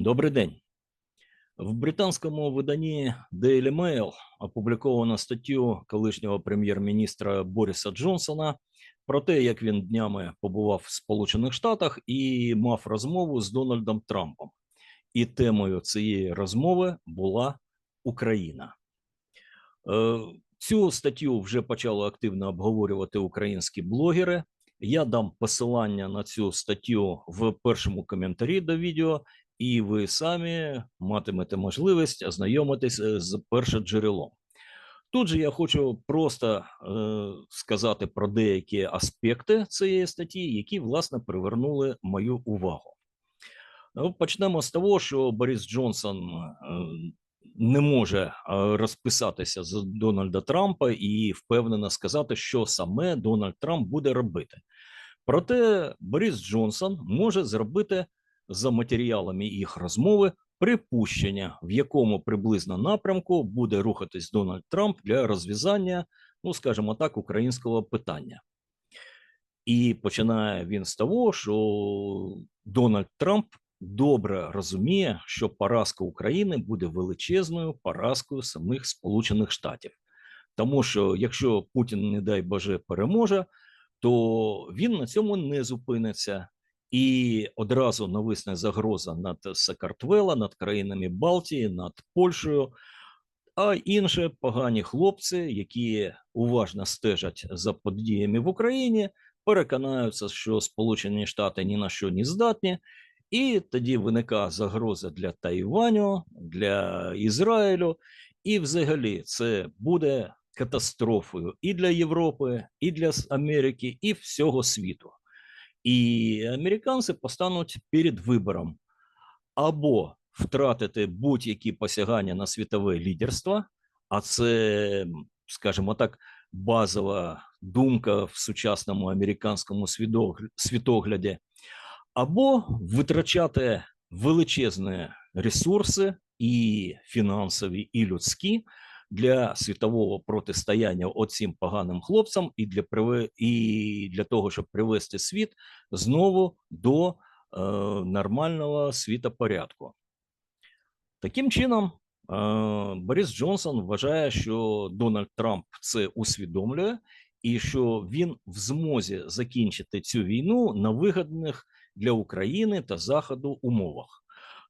Добрий день. В британському виданні Daily Mail опубліковано статтю колишнього прем'єр-міністра Бориса Джонсона про те, як він днями побував в Сполучених Штатах і мав розмову з Дональдом Трампом. І темою цієї розмови була Україна. Е, Цю статтю вже почали активно обговорювати українські блогери. Я дам посилання на цю статтю в першому коментарі до відео, і ви самі матимете можливість ознайомитись е, з першоджерелом. Тут же я хочу просто е, сказати про деякі аспекти цієї статті, які власне привернули мою увагу. Ну, Почнемо з того, що Борис Джонсон е, не може е, розписатися з Дональда Трампа і впевнено сказати, що саме Дональд Трамп буде робити. Проте Борис Джонсон може зробити за матеріалами їх розмови припущення, в якому приблизно напрямку буде рухатись Дональд Трамп для розв'язання, ну скажімо так, українського питання. І починає він з того, що Дональд Трамп добре розуміє, що поразка України буде величезною поразкою самих Сполучених Штатів. Тому що якщо Путін, не дай Боже, переможе, то він на цьому не зупиниться. І одразу нависне загроза над Сакартвела, над країнами Балтії, над Польщею, а інші погані хлопці, які уважно стежать за подіями в Україні, переконаються, що Сполучені Штати ні на що не здатні, і тоді виникає загроза для Тайваню, для Ізраїлю, і взагалі це буде катастрофою і для Європи, і для Америки, і всього світу. І американці постануть перед вибором або втратити будь-які посягання на світове лідерство, а це, скажімо так, базова думка в сучасному американському світогляді, або витрачати величезні ресурси, і фінансові, і людські для світового протистояння оцим поганим хлопцям, і для і для того, щоб привести світ знову до е, нормального світопорядку. Таким чином, е, Борис Джонсон вважає, що Дональд Трамп це усвідомлює, і що він в змозі закінчити цю війну на вигідних для України та Заходу умовах.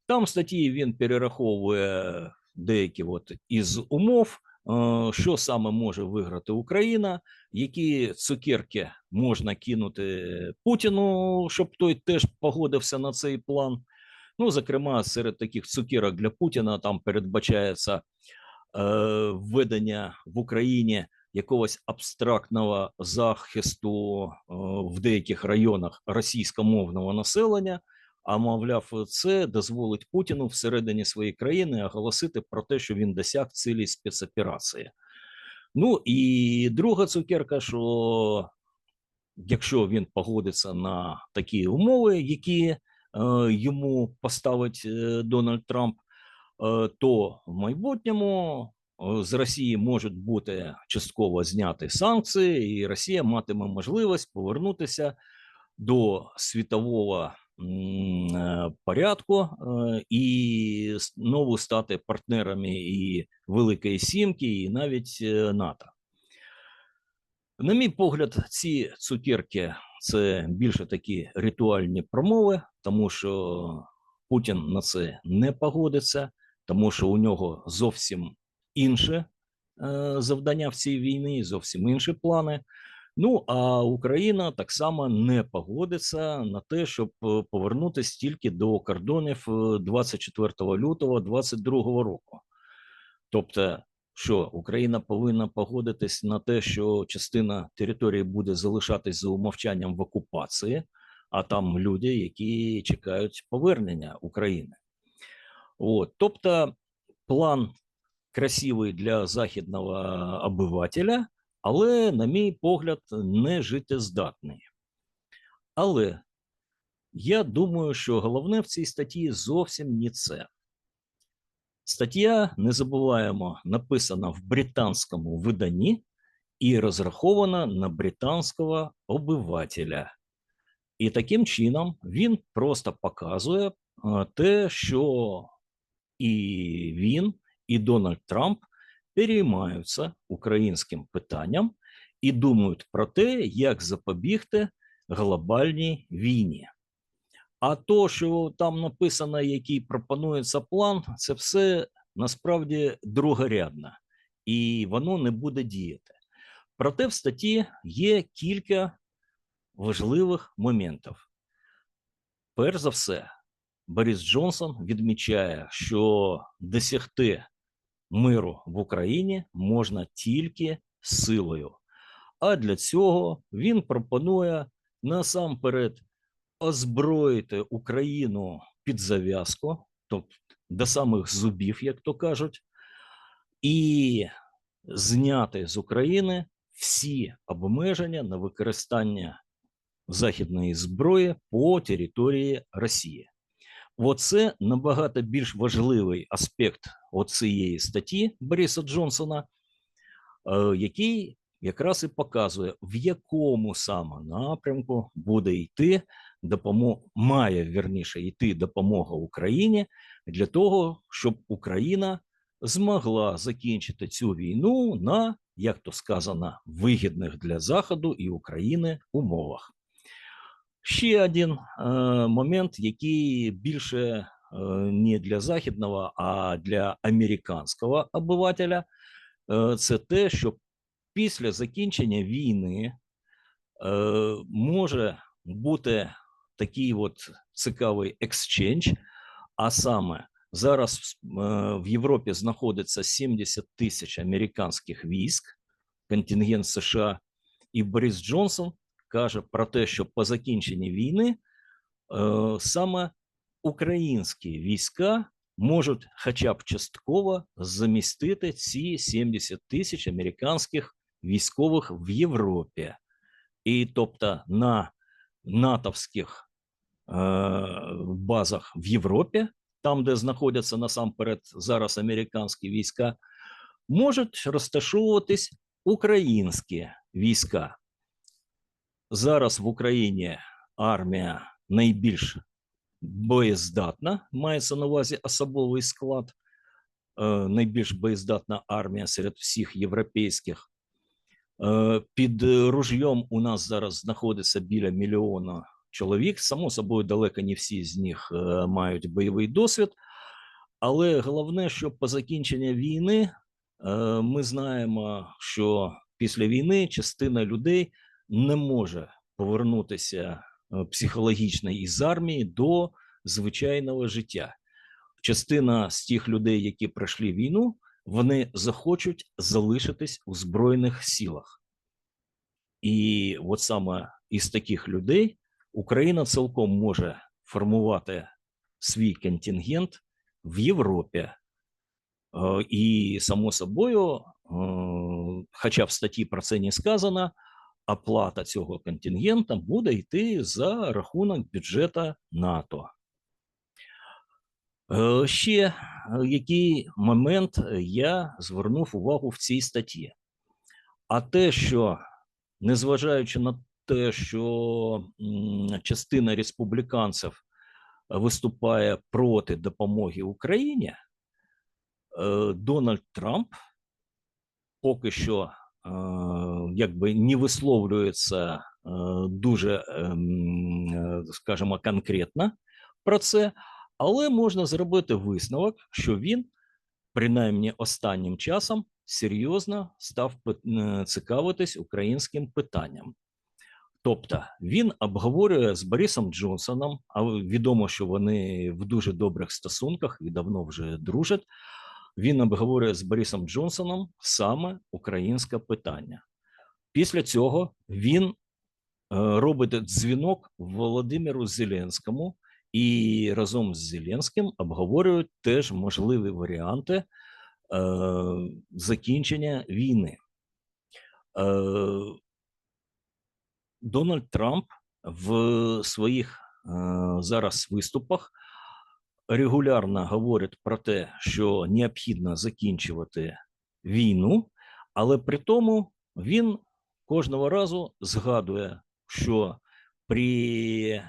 Там в статті він перераховує деякі от із умов, е, що саме може виграти Україна, які цукерки можна кинути Путіну, щоб той теж погодився на цей план. Ну, зокрема, серед таких цукерок для Путіна там передбачається е, введення в Україні якогось абстрактного захисту е, в деяких районах російськомовного населення. А мовляв, це дозволить Путіну всередині своєї країни оголосити про те, що він досяг цілі спецоперації. Ну і друга цукерка, що якщо він погодиться на такі умови, які е, йому поставить е, Дональд Трамп, е, то в майбутньому е, з Росії можуть бути частково зняті санкції, і Росія матиме можливість повернутися до світового порядку е, і знову стати партнерами і Великої Сімки, і навіть е, НАТО. На мій погляд, ці цукерки це більше такі ритуальні промови, тому що Путін на це не погодиться, тому що у нього зовсім інше завдання в цій війні, зовсім інші плани. Ну а Україна так само не погодиться на те, щоб е, повернутися тільки до кордонів 24 е, лютого 2022 року. Тобто, що Україна повинна погодитись на те, що частина території буде залишатись за умовчанням в окупації, а там люди, які чекають повернення України. От, тобто, план красивий для західного обивателя – але, на мій погляд, не життєздатний. Але я думаю, що головне в цій статті зовсім не це. Стаття, не забуваємо, написана в британському виданні і розрахована на британського обивателя. І таким чином він просто показує е, те, що і він, і Дональд Трамп переймаються українським питанням і думають про те, як запобігти глобальній війні. А то, що там написано, який пропонується план, це все насправді другорядно, і воно не буде діяти. Проте в статті є кілька важливих моментів. Перш за все, Борис Джонсон відмічає, що досягти миру в Україні можна тільки силою. А для цього він пропонує насамперед озброїти Україну під зав'язку, тобто до самих зубів, як то кажуть, і зняти з України всі обмеження на використання західної зброї по території Росії. Оце набагато більш важливий аспект оцієї статті Бориса Джонсона, е, який якраз і показує, в якому саме напрямку буде йти допомога, має вірніше йти допомога Україні для того, щоб Україна змогла закінчити цю війну на, як то сказано, вигідних для Заходу і України умовах. Ще один е, момент, який більше е, не для західного, а для американського обивателя, е, це те, що після закінчення війни може бути такий от цікавий екскчендж, а саме зараз в Європі знаходиться 70 тисяч американських військ, контингент США, і Борис Джонсон каже про те, що по закінченні війни е, саме українські війська можуть хоча б частково замістити ці 70 тисяч американських військових в Європі. І тобто на натовських е, базах в Європі, там, де знаходяться насамперед зараз американські війська, можуть розташовуватись українські війська. Зараз в Україні армія найбільш боєздатна, мається на увазі особовий склад, е, найбільш боєздатна армія серед всіх європейських. Е, Під ружьом у нас зараз знаходиться біля мільйона чоловік. Само собою, далеко не всі з них е, мають бойовий досвід. Але головне, що по закінченні війни ми знаємо, що після війни частина людей не може повернутися е, психологічно із армії до звичайного життя. Частина з тих людей, які пройшли війну, вони захочуть залишитись у Збройних силах. І от саме із таких людей Україна цілком може формувати свій контингент в Європі. Е, І, само собою, е, хоча в статті про це не сказано, оплата цього контингента буде йти за рахунок бюджету НАТО. Е, Ще е, який момент я звернув увагу в цій статті. А те, що незважаючи на те, що частина республіканців виступає проти допомоги Україні, е, Дональд Трамп поки що е, якби не висловлюється е, дуже, е, скажімо, конкретно про це, але можна зробити висновок, що він, принаймні останнім часом, серйозно став е, цікавитись українським питанням. Тобто він обговорює з Борисом Джонсоном, а відомо, що вони в дуже добрих стосунках і давно вже дружать. Він обговорює з Борисом Джонсоном саме українське питання. Після цього він е, робить дзвінок Володимиру Зеленському і разом з Зеленським обговорюють теж можливі варіанти е, закінчення війни. Е, Дональд Трамп в своїх зараз виступах регулярно говорить про те, що необхідно закінчувати війну, але при тому він кожного разу згадує, що при е,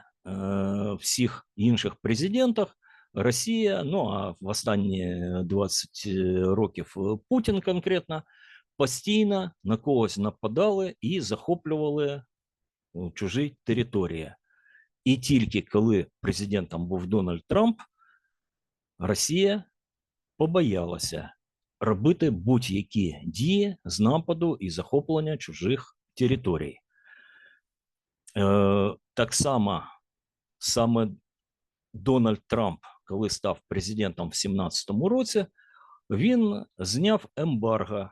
всіх інших президентах Росія, ну а в останні 20 років е, Путін конкретно постійно на когось нападали і захоплювали е, чужі території. І тільки коли президентом був Дональд Трамп, Росія побоялася робити будь-які дії з нападу і захоплення чужих територій. Е, так само саме Дональд Трамп, коли став президентом в 2017 році, він зняв ембарго е,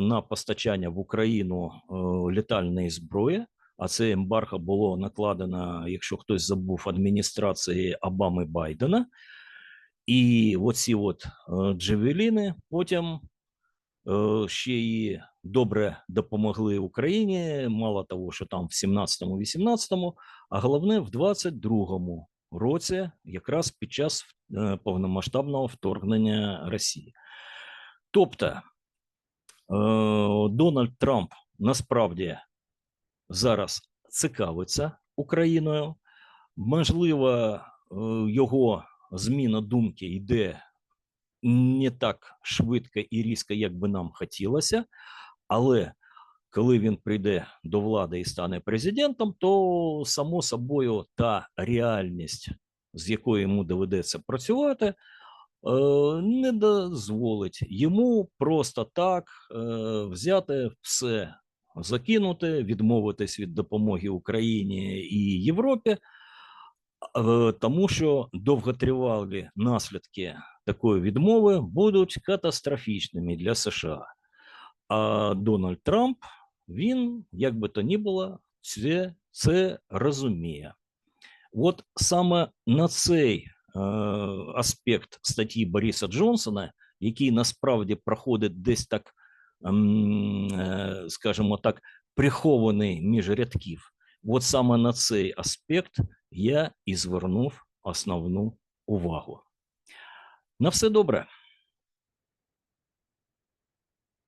на постачання в Україну е, літальної зброї. А це ембарго було накладено, якщо хтось забув, адміністрації Обами Байдена. І оці от е, джевеліни потім е, ще і добре допомогли Україні. Мало того, що там в 17-му, 18-му, а головне в 22-му році, якраз під час е, повномасштабного вторгнення Росії. Тобто е, Дональд Трамп насправді зараз цікавиться Україною. Можливо, е, його зміна думки йде не так швидко і різко, як би нам хотілося, але коли він прийде до влади і стане президентом, то само собою та реальність, з якою йому доведеться працювати, е, не дозволить йому просто так е, взяти все, закинути, відмовитись від допомоги Україні і Європі, тому що довготривалі наслідки такої відмови будуть катастрофічними для США. А Дональд Трамп, він, як би то ні було, це, це розуміє. От саме на цей е, аспект статті Бориса Джонсона, який насправді проходить десь так, ем, е, скажімо так, прихований між рядків, от саме на цей аспект я і звернув основну увагу. На все добре.